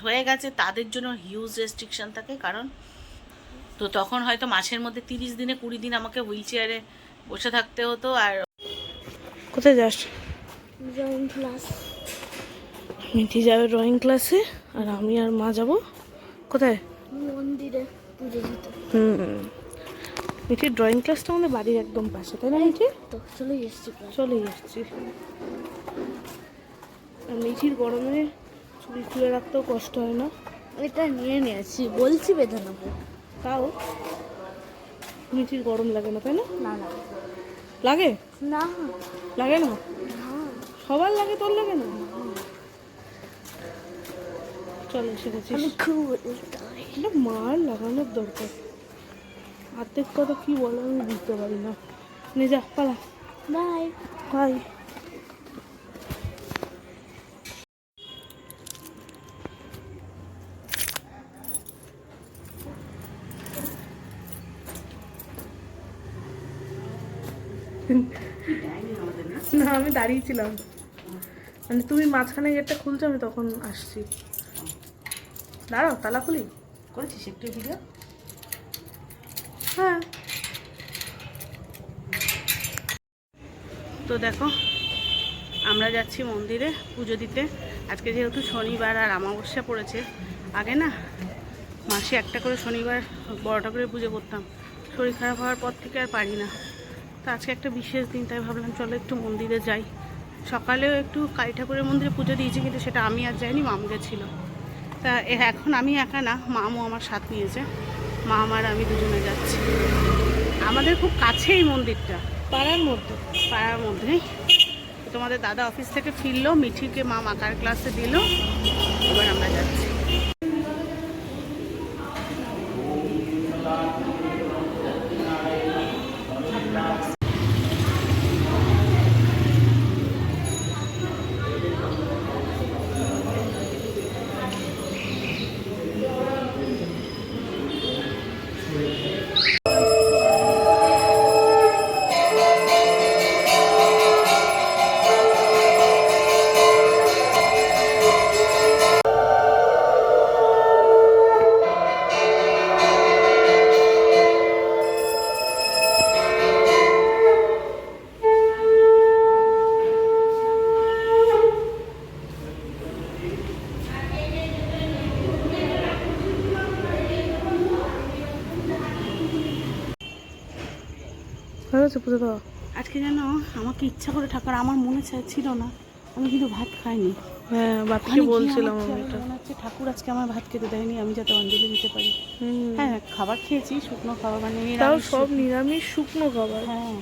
হয়ে গেছে তাদের জন্য হিউজ রেস্ট্রিকশন থাকে কারণ তো তখন হয়তো মাসের মধ্যে তিরিশ দিনে কুড়ি দিন আমাকে হুইল চেয়ারে বসে থাকতে হতো আর কোথায় যাস? ড্রয়িং ক্লাস মিঠি যাবে ড্রয়িং ক্লাসে আর আমি আর মা যাব কোথায়? মন্দিরে পুজো দিতে। হুম। মিঠির ড্রয়িং ক্লাসটা আমাদের বাড়ির একদম পাশে তাই না মিঠি? তো চলে এসছি চলে এসছি আর মিঠির গরমে চুল খুলে রাখতেও কষ্ট হয় না। এটা নিয়ে নিয়েছি বলছি বেঁধে নেব। তাও মিঠির গরম লাগে না তাই না? না না। লাগে? না। লাগে না? সবার লাগে তোর লাগে না? চল এটা মার লাগানোর দরকার। অর্ধেক কথা কি বলো আমি বুঝতে পারি না। নে যা পালা। বাই। ভাই না আমি দাঁড়িয়েছিলাম মানে তুমি মাঝখানে গেটটা খুলছো আমি তখন আসছি। দাঁড়াও তালা খুলি। করেছিস একটু ভিডিও? হ্যাঁ। তো দেখো আমরা যাচ্ছি মন্দিরে পুজো দিতে। আজকে যেহেতু শনিবার আর অমাবস্যা পড়েছে আগে না মাসে একটা করে শনিবার বড় ঠাকুরের পুজো করতাম। শরীর খারাপ হওয়ার পর থেকে আর পারি না। তো আজকে একটা বিশেষ দিন তাই ভাবলাম চলো একটু মন্দিরে যাই। সকালেও একটু কালী ঠাকুরের মন্দিরে পুজো দিয়েছি কিন্তু সেটা আমি আর যাইনি মাম গেছিল। তা এখন আমি একা না মামু আমার সাথ নিয়েছে। মা আমার আমি দুজনে যাচ্ছি। আমাদের খুব কাছে এই মন্দিরটা। পাড়ার মধ্যে? পাড়ার মধ্যেই। তোমাদের দাদা অফিস থেকে ফিরলো মিঠিকে মা আঁকার ক্লাসে দিল। এবার আমরা যাচ্ছি। পুজো দেওয়া আজকে যেন আমাকে ইচ্ছা করে ঠাকুর আমার মনে ছিল না। আমি কিন্তু ভাত খাইনি। হ্যাঁ বাপিকে মানে বলছিলাম আমার হচ্ছে ঠাকুর আজকে আমার ভাত খেতে দেয়নি আমি যাতে অঞ্জলি দিতে পারি। হ্যাঁ খাবার খেয়েছি শুকনো খাবার মানে তাও সব নিরামিষ শুকনো খাবার। হ্যাঁ।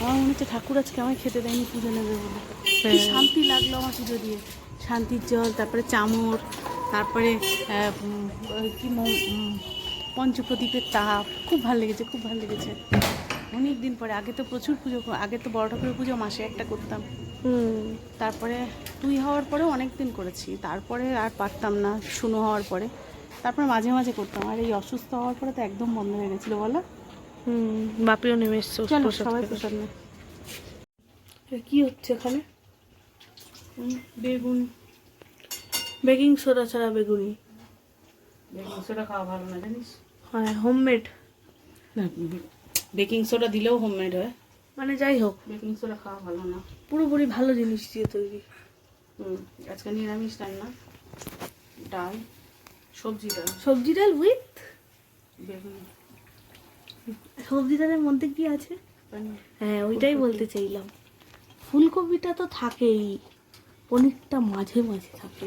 আমার মনে হচ্ছে ঠাকুর আজকে আমায় খেতে দেয়নি পুজো নেবে বলে। কি হ্যাঁ। শান্তি লাগল আমার পুজো দিয়ে। শান্তির জল তারপরে চামর তারপরে কি পঞ্চপ্রদীপের তাপ খুব ভালো লেগেছে খুব ভালো লেগেছে। অনেক দিন পরে আগে তো প্রচুর পুজো আগে তো বড় ঠাকুরের পুজো মাসে একটা করতাম। তারপরে তুই হওয়ার পরেও অনেক দিন করেছি। তারপরে আর পারতাম না শুনো হওয়ার পরে। তারপরে মাঝে মাঝে করতাম। আর এই অসুস্থ হওয়ার পরে তো একদম বন্ধ হয়ে গেছিল বলো। হুম বাপিও নেমে এসছে চলো সবাই। প্রসাদ। কি হচ্ছে এখানে? বেগুন। বেকিং সোডা ছাড়া বেগুনি। বেকিং সোডা খাওয়া ভালো না জানিস? হ্যাঁ হোমমেড না বেকিং সোডা দিলেও হোমমেড হয়। মানে যাই হোক বেকিং সোডা খাওয়া ভালো না। পুরোপুরি ভালো জিনিস দিয়ে তৈরি। হুম আজকে নিরামিষ রান্না ডাল সবজি ডাল। সবজি ডাল উইথ বেগুন। সবজি ডালের মধ্যে কি আছে? হ্যাঁ ওইটাই বলতে চাইলাম। ফুলকপিটা তো থাকেই পনিরটা মাঝে মাঝে থাকে।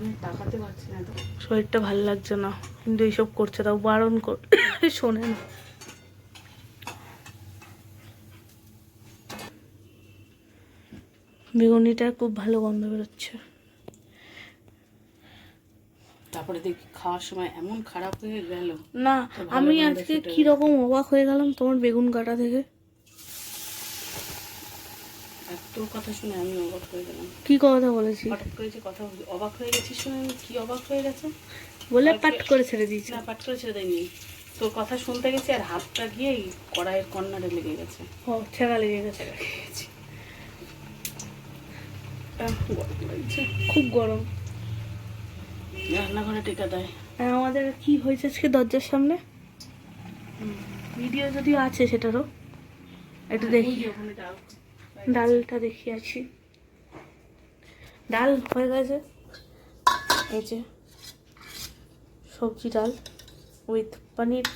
আমি তাকাতে পারছি না তো। শরীরটা ভালো লাগছে না। কিন্তু এইসব করছে তাও বারণ কর শোনে না। বেগুনিটার খুব ভালো গন্ধ বেরোচ্ছে। তারপরে দেখি খাওয়ার সময় এমন খারাপ হয়ে গেল। না আমি আজকে ছুটে কি রকম অবাক হয়ে গেলাম তোমার বেগুন কাটা থেকে। তোর কথা শুনে আমি অবাক হয়ে গেলাম। কি কথা বলেছি হঠাৎ করে যে কথা অবাক হয়ে গেছিস শুনে আমি কি অবাক হয়ে গেছে? বলে পাট করে ছেড়ে দিয়েছি। না পাট করে ছেড়ে দেয়নি। তোর কথা শুনতে গেছি আর হাতটা গিয়ে এই কড়াইয়ের কর্নারে লেগে গেছে। ও লেগে গেছে। খুব গরম। রান্নাঘরে টেকা দেয়। আমাদের কি হয়েছে আজকে দরজার সামনে? ভিডিও যদিও আছে সেটারও। একটু দেখি। ওই যে ওখানে ডাল। ডালটা হয়ে গেছে। এই যে সবজি ডাল উইথ পনির।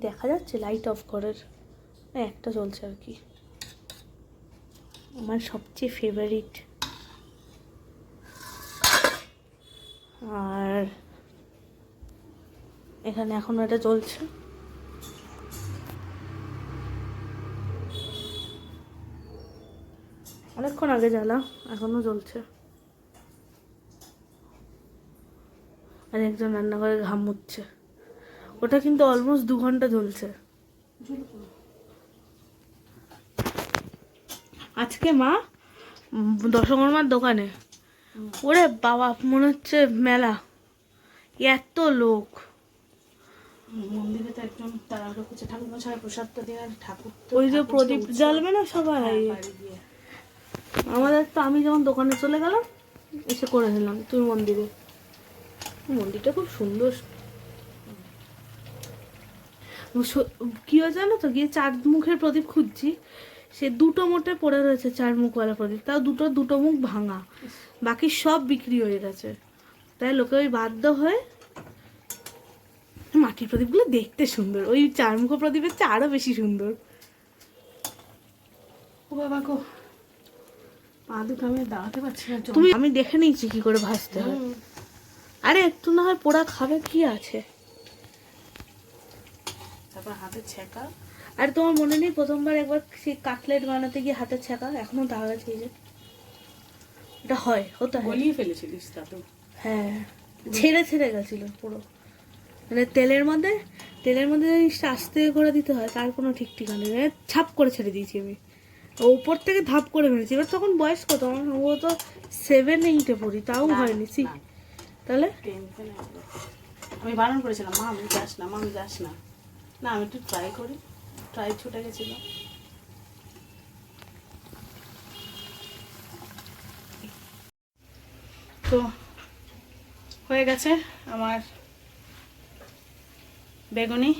দেখা যাচ্ছে? লাইট অফ করার একটা চলছে আর কি। আমার সবচেয়ে ফেভারিট আর এখানে এখনও এটা চলছে। অনেকক্ষণ আগে জ্বালা এখনও জ্বলছে। আর একজন রান্নাঘরে ঘাম মুচ্ছে। ওটা কিন্তু অলমোস্ট দু ঘণ্টা জ্বলছে। আজকে মা দশকর্মার দোকানে। ওরে বাবা মনে হচ্ছে মেলা। এত লোক। মন্দিরে তো একজন তাড়াহুড়ো করছে ঠাকুর মশাই প্রসাদটা দিয়ে ঠাকুর ওই যে প্রদীপ জ্বালবে না সবাই হ্যাঁ। আমাদের তো আমি যখন দোকানে চলে গেলাম, এসে করে নিলাম তুই মন্দিরে। মন্দিরটা খুব সুন্দর। কি হয়েছে জানো তো, গিয়ে চার মুখের প্রদীপ খুঁজছি, সে দুটো মোটে পড়ে রয়েছে চার মুখওয়ালা প্রদীপ, তাও দুটো দুটো মুখ ভাঙা। বাকি সব বিক্রি হয়ে গেছে। তাই লোকে ওই বাধ্য হয়ে মাটির প্রদীপগুলো দেখতে সুন্দর। ওই চার মুখ প্রদীপের চেয়ে আরও বেশি সুন্দর। ও বাবা গো। পা দুটো আমি দাঁড়াতে পারছি না তুমি আমি দেখে নিয়েছি কি করে ভাজতে হয়। আরে একটু না হয় পোড়া খাবে কি আছে? তারপর হাতে ছেঁকা আর তোমার মনে নেই প্রথমবার একবার সেই কাটলেট বানাতে গিয়ে হাতে ছাকা এখনও দাগ আছে যে। এটা হয় হতে হয়। গলিয়ে ফেলেছিলিস তা তো। হ্যাঁ ছেড়ে ছেড়ে গেছিল পুরো। মানে তেলের মধ্যে তেলের মধ্যে জিনিসটা আস্তে করে দিতে হয় তার কোনো ঠিক ঠিকানা নেই। মানে ছাপ করে ছেড়ে দিয়েছি আমি। ওপর থেকে ধাপ করে মেরেছি এবার তখন বয়স কত? আমার সম্ভবত সেভেন এইটে পড়ি তাও হয়নি সি তাহলে? আমি বারণ করেছিলাম মা আমি যাস না মা আমি যাস না। না আমি একটু ট্রাই করি। ট্রাই ছুটে গেছিল। তো হয়ে গেছে আমার বেগুনি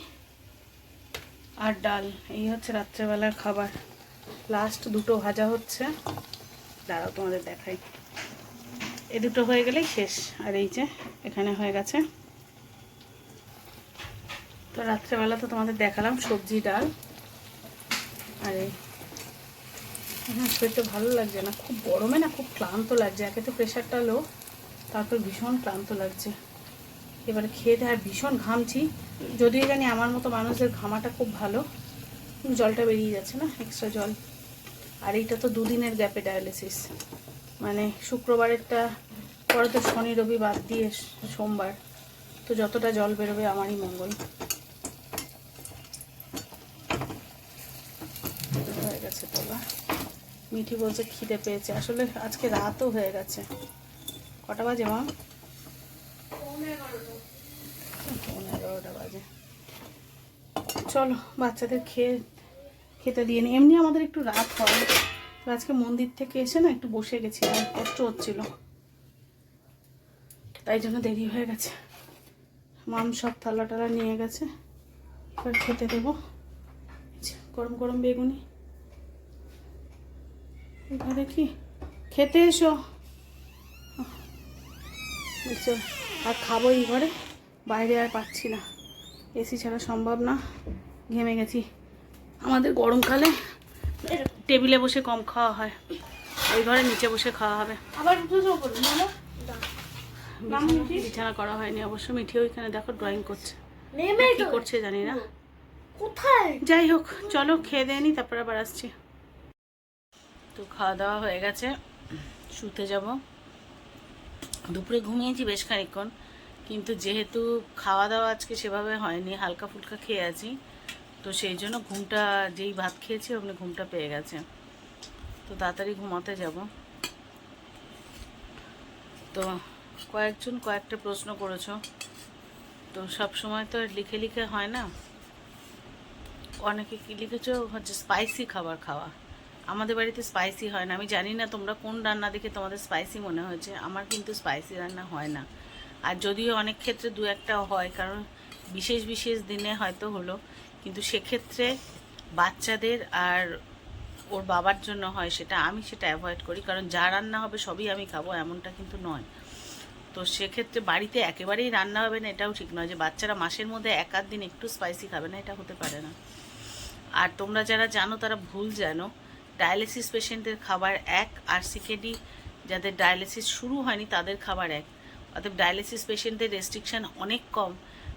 আর ডাল। এই হচ্ছে রাত্রেবেলার খাবার। লাস্ট দুটো ভাজা হচ্ছে। দাঁড়াও, তোমাদের দেখাই। এ দুটো হয়ে গেলেই শেষ। আর এই যে, এখানে হয়ে গেছে। তো রাত্রেবেলা তো তোমাদের দেখালাম সবজি, ডাল। আর এই হ্যাঁ শরীরটা ভালো লাগছে না। খুব গরমে না খুব ক্লান্ত লাগছে। একে তো প্রেশারটা লো, তারপর ভীষণ ক্লান্ত লাগছে। এবারে খেয়ে দেয় ভীষণ ঘামছি। যদিও জানি আমার মতো মানুষদের ঘামাটা খুব ভালো। জলটা বেরিয়ে যাচ্ছে না এক্সট্রা জল। আর এইটা তো দুদিনের গ্যাপে ডায়ালিসিস। মানে শুক্রবারেরটা পরে তো শনি রবি বাদ দিয়ে সোমবার। তো যতটা জল বেরোবে আমারই মঙ্গল। হয়ে গেছে তোলা মিঠি বলছে খিদে পেয়েছে। আসলে আজকে রাতও হয়ে গেছে। কটা বাজে মা? এগারোটা বাজে। চলো বাচ্চাদের খেয়ে খেতে দিয়ে নি এমনি আমাদের একটু রাত হয়। তো আজকে মন্দির থেকে এসে না একটু বসে গেছিলাম কষ্ট হচ্ছিল। তাই জন্য দেরি হয়ে গেছে। মাম সব থালা টালা নিয়ে গেছে। এবার খেতে দেবো। গরম গরম বেগুনি। এবার দেখি খেতে এসো। বুঝছ আর খাব এই ঘরে। বাইরে আর পাচ্ছি না। এসি ছাড়া সম্ভব না। ঘেমে গেছি। আমাদের গরমকালে টেবিলে বসে কম খাওয়া হয়। ওই ঘরে নিচে বসে খাওয়া হবে। আবার বিছানা- করা হয়নি অবশ্য মিঠি ওইখানে দেখো ড্রয়িং করছে। কি করছে জানি না। কোথায়? যাই হোক চলো খেয়ে দেয় নি তারপর আবার আসছি। তো খাওয়া দাওয়া হয়ে গেছে শুতে যাব। দুপুরে ঘুমিয়েছি বেশ খানিকক্ষণ কিন্তু যেহেতু খাওয়া দাওয়া আজকে সেভাবে হয়নি হালকা ফুলকা খেয়ে আছি। তো সেই জন্য ঘুমটা, যেই ভাত খেয়েছি ওখানে ঘুমটা পেয়ে গেছে। তো তাড়াতাড়ি ঘুমাতে যাব। তো কয়েকজন কয়েকটা প্রশ্ন করেছ। তো সব সময় তো লিখে লিখে হয় না। অনেকে কি লিখেছো? হচ্ছে স্পাইসি খাবার খাওয়া। আমাদের বাড়িতে স্পাইসি হয় না। আমি জানি না তোমরা কোন রান্না দেখে তোমাদের স্পাইসি মনে হয়েছে। আমার কিন্তু স্পাইসি রান্না হয় না। আর যদিও অনেক ক্ষেত্রে দু একটা হয়, কারণ বিশেষ বিশেষ দিনে হয়তো হলো। কিন্তু সেক্ষেত্রে বাচ্চাদের আর ওর বাবার জন্য হয় সেটা আমি সেটা অ্যাভয়েড করি, কারণ যা রান্না হবে সবই আমি খাব, এমনটা কিন্তু নয়। তো সেক্ষেত্রে বাড়িতে একেবারেই রান্না হবে না, এটাও ঠিক নয় যে বাচ্চারা মাসের মধ্যে এক আধ দিন একটু স্পাইসি খাবে না, এটা হতে পারে না। আর তোমরা যারা জানো তারা ভুল জানো ডায়ালিসিস পেশেন্টদের খাবার এক, আর সিকেডি যাদের ডায়ালিসিস শুরু হয়নি তাদের খাবার এক। অর্থাৎ ডায়ালিসিস পেশেন্টদের রেস্ট্রিকশান অনেক কম।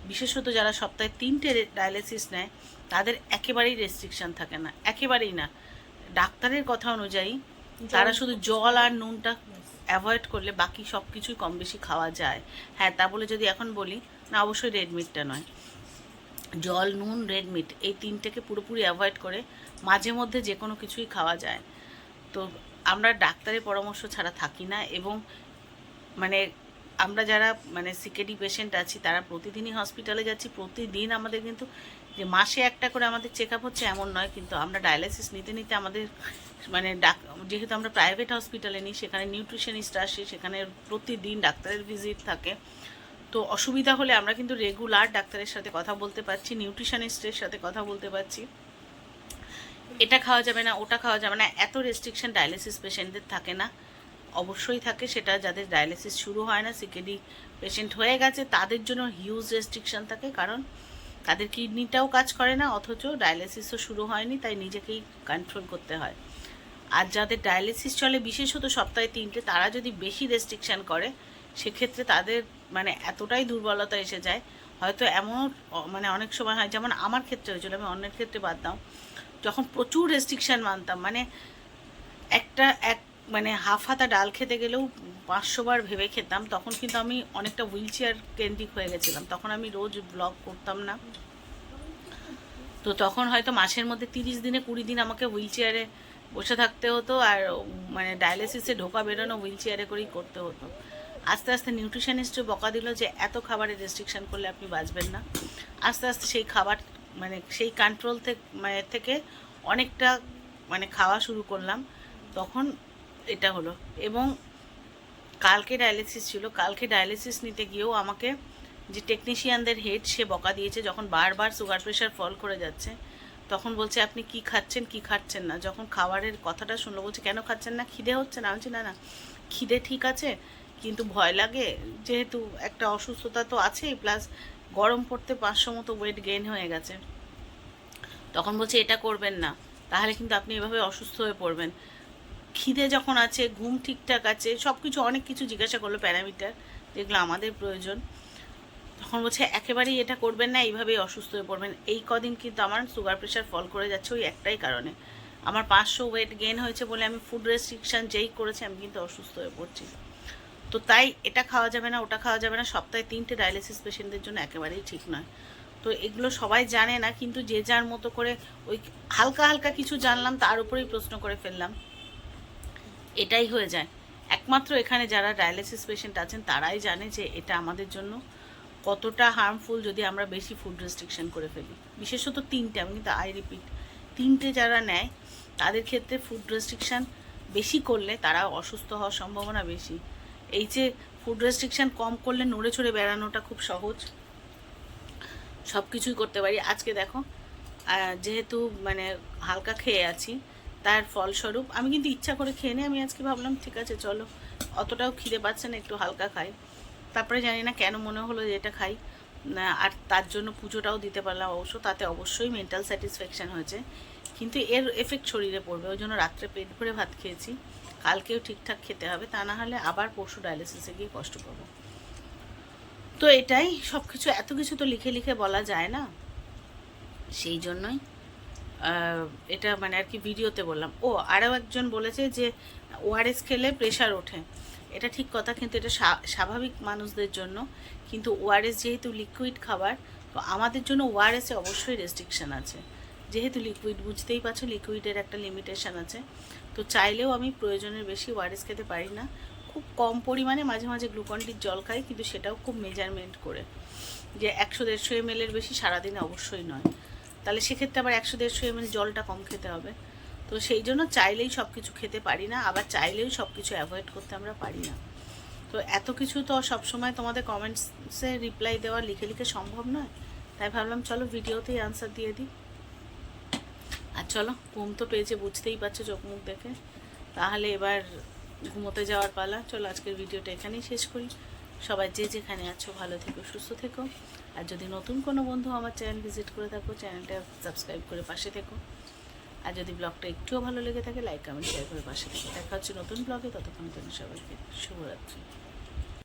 বিশেষত যারা সপ্তাহে তিনটে ডায়ালিসিস নেয়, তাদের একেবারেই রেস্ট্রিকশন থাকে না। একেবারেই না। ডাক্তারের কথা অনুযায়ী, তারা শুধু জল আর নুনটা অ্যাভয়েড করলে বাকি সব কিছুই কম বেশি খাওয়া যায়। হ্যাঁ তা বলে যদি এখন বলি, না, অবশ্যই রেড মিটটা নয়। জল, নুন রেড মিট এই তিনটেকে পুরোপুরি অ্যাভয়েড করে মাঝে মধ্যে যে কোনো কিছুই খাওয়া যায়। তো আমরা ডাক্তারের পরামর্শ ছাড়া থাকি না এবং মানে আমরা যারা মানে সিকেডি পেশেন্ট আছি, তারা প্রতিদিনই হসপিটালে যাচ্ছি। প্রতিদিন আমাদের কিন্তু, যে মাসে একটা করে আমাদের চেক আপ হচ্ছে এমন নয়, কিন্তু আমরা ডায়ালিসিস নিতে নিতে আমাদের মানে ডাক, যেহেতু আমরা প্রাইভেট হসপিটালে নিই, সেখানে নিউট্রিশনিস্ট আসে, সেখানে প্রতিদিন ডাক্তারের ভিজিট থাকে। তো অসুবিধা হলে আমরা কিন্তু রেগুলার ডাক্তারের সাথে কথা বলতে পারছি নিউট্রিশনিস্টের সাথে কথা বলতে পারছি। এটা খাওয়া যাবে না, ওটা খাওয়া যাবে না, এত রেস্ট্রিকশন ডায়ালিসিস পেশেন্টদের থাকে না। অবশ্যই থাকে, সেটা যাদের ডায়ালিসিস শুরু হয় না সিকেডি পেশেন্ট হয়ে গেছে, তাদের জন্য হিউজ রেস্ট্রিকশান থাকে, কারণ তাদের কিডনিটাও কাজ করে না, অথচ ডায়ালিসিসও শুরু হয়নি, তাই নিজেকেই কন্ট্রোল করতে হয়। আর যাদের ডায়ালিসিস চলে, বিশেষত সপ্তাহে তিনটে, তারা যদি বেশি রেস্ট্রিকশান করে, সেক্ষেত্রে তাদের মানে এতটাই দুর্বলতা এসে যায়, হয়তো এমন মানে অনেক সময় হয়, যেমন আমার ক্ষেত্রে হয়েছিল, আমি অন্যের ক্ষেত্রে বাদ দাও, যখন প্রচুর রেস্ট্রিকশান মানতাম মানে একটা, এক মানে হাফ হাতা ডাল খেতে গেলেও পাঁচশো বার ভেবে খেতাম, তখন কিন্তু আমি অনেকটা হুইল চেয়ার কেন্দ্রিক হয়ে গেছিলাম। তখন আমি রোজ ব্লগ করতাম না। তো তখন হয়তো মাসের মধ্যে তিরিশ দিনে কুড়ি দিন আমাকে হুইল চেয়ারে বসে থাকতে হতো আর মানে ডায়ালিসিসে ঢোকা বেরোনো হুইল চেয়ারে করেই করতে হতো। আস্তে আস্তে নিউট্রিশনিস্টও বকা দিল যে, এত খাবারের রেস্ট্রিকশন করলে আপনি বাঁচবেন না। আস্তে আস্তে সেই খাবার মানে সেই কন্ট্রোল থেকে মানে থেকে অনেকটা মানে খাওয়া শুরু করলাম। তখন এটা হলো। এবং কালকে ডায়ালিসিস ছিল। কালকে ডায়ালিসিস নিতে গিয়েও আমাকে যে টেকনিশিয়ানদের হেড সে বকা দিয়েছে, যখন বারবার সুগার প্রেশার ফল করে যাচ্ছে, তখন বলছে, আপনি কি খাচ্ছেন কি খাচ্ছেন না? যখন খাবারের কথাটা শুনলো, বলছে, কেন খাচ্ছেন না? খিদে হচ্ছে না? বলছি, না না, খিদে ঠিক আছে, কিন্তু ভয় লাগে। যেহেতু একটা অসুস্থতা তো আছেই প্লাস গরম পড়তে পাঁচশো মতো ওয়েট গেইন হয়ে গেছে। তখন বলছে, এটা করবেন না। তাহলে কিন্তু আপনি এভাবে অসুস্থ হয়ে পড়বেন। খিদে যখন আছে, ঘুম ঠিকঠাক আছে সব কিছু অনেক কিছু জিজ্ঞাসা করল প্যারামিটার। যেগুলো আমাদের প্রয়োজন। তখন বলছে, একেবারেই এটা করবেন না, এইভাবেই অসুস্থ হয়ে পড়বেন। এই কদিন কিন্তু আমার সুগার প্রেশার ফল করে যাচ্ছে ওই একটাই কারণে। আমার পাঁচশো ওয়েট গেন হয়েছে বলে আমি ফুড রেস্ট্রিকশন যেই করেছি, আমি কিন্তু অসুস্থ হয়ে পড়ছি। তো তাই এটা খাওয়া যাবে না, ওটা খাওয়া যাবে না, সপ্তাহে তিনটে ডায়ালিসিস পেশেন্টদের জন্য একেবারেই ঠিক নয়। তো এগুলো সবাই জানে না, কিন্তু যে যার মতো করে ওই হালকা হালকা কিছু জানলাম, তার উপরেই প্রশ্ন করে ফেললাম। এটাই হয়ে যায়। একমাত্র এখানে যারা ডায়ালিসিস পেশেন্ট আছেন, তারাই জানে যে এটা আমাদের জন্য কতটা হার্মফুল যদি আমরা বেশি ফুড রেস্ট্রিকশন করে ফেলি। বিশেষত তিনটে, আমি কিন্তু আই রিপিট তিনটে যারা নেয়, তাদের ক্ষেত্রে ফুড রেস্ট্রিকশান বেশি করলে তারা অসুস্থ হওয়ার সম্ভাবনা বেশি। এই যে ফুড রেস্ট্রিকশান কম করলে নড়ে চড়ে বেড়ানোটা খুব সহজ। সব কিছুই করতে পারি। আজকে দেখো যেহেতু মানে হালকা খেয়ে আছি তার ফলস্বরূপ আমি কিন্তু ইচ্ছা করে খেয়ে নিই, আমি আজকে ভাবলাম, ঠিক আছে, চলো। অতটাও খিদে পাচ্ছে না, একটু হালকা খাই। তারপরে জানি না কেন মনে হলো যে এটা খাই। আর তার জন্য পুজোটাও দিতে পারলাম অবশ্য, তাতে অবশ্যই মেন্টাল স্যাটিসফ্যাকশান হয়েছে। কিন্তু এর এফেক্ট শরীরে পড়বে, ওই জন্য রাত্রে পেট ভরে ভাত খেয়েছি। কালকেও ঠিকঠাক খেতে হবে, তা না হলে আবার পরশু ডায়ালিসিসে গিয়ে কষ্ট পাবো। তো এটাই সব কিছু এত কিছু তো লিখে লিখে বলা যায় না। সেই জন্যই এটা মানে আর কি ভিডিওতে বললাম। ও, আরও একজন বলেছে যে ওআরএস খেলে প্রেশার ওঠে। এটা ঠিক কথা, কিন্তু এটা স্বা- স্বাভাবিক মানুষদের জন্য। কিন্তু ওআরএস যেহেতু লিকুইড খাবার, তো আমাদের জন্য ওআরএসে অবশ্যই রেস্ট্রিকশন আছে। যেহেতু লিকুইড বুঝতেই পারছ লিকুইডের একটা লিমিটেশন আছে। তো চাইলেও আমি প্রয়োজনের বেশি ওআরএস খেতে পারি না। খুব কম পরিমাণে মাঝে মাঝে গ্লুকন্ডির জল খাই, কিন্তু সেটাও খুব মেজারমেন্ট করে। যে একশো দেড়শো এম এর বেশি সারাদিনে অবশ্যই নয়। তাহলে সেক্ষেত্রে আবার একশো দেড়শো এম জলটা কম খেতে হবে। তো সেই জন্য চাইলেই সব কিছু খেতে পারি না, আবার চাইলেও সব কিছু অ্যাভয়েড করতে আমরা পারি না। তো এত কিছু তো সবসময় তোমাদের কমেন্টসে রিপ্লাই দেওয়া লিখে লিখে সম্ভব নয়। তাই ভাবলাম চলো ভিডিওতেই আনসার দিয়ে দিই। আর চলো, ঘুম তো পেয়েছে, বুঝতেই পারছ চোখ মুখ দেখে। তাহলে এবার ঘুমোতে যাওয়ার পালা। চলো আজকের ভিডিওটা এখানেই শেষ করি। সবাই যে যেখানে আছো ভালো থেকো, সুস্থ থেকো। আর যদি নতুন কোনো বন্ধু আমার চ্যানেল ভিজিট করে থাকো, চ্যানেলটা সাবস্ক্রাইব করে পাশে থেকো। আর যদি ব্লগটা একটুও ভালো লেগে থাকে, লাইক, কমেন্ট শেয়ার করে পাশে থেকো। দেখা হচ্ছে নতুন ব্লগে ততক্ষণ জন্য সবাইকে শুভরাত্রি।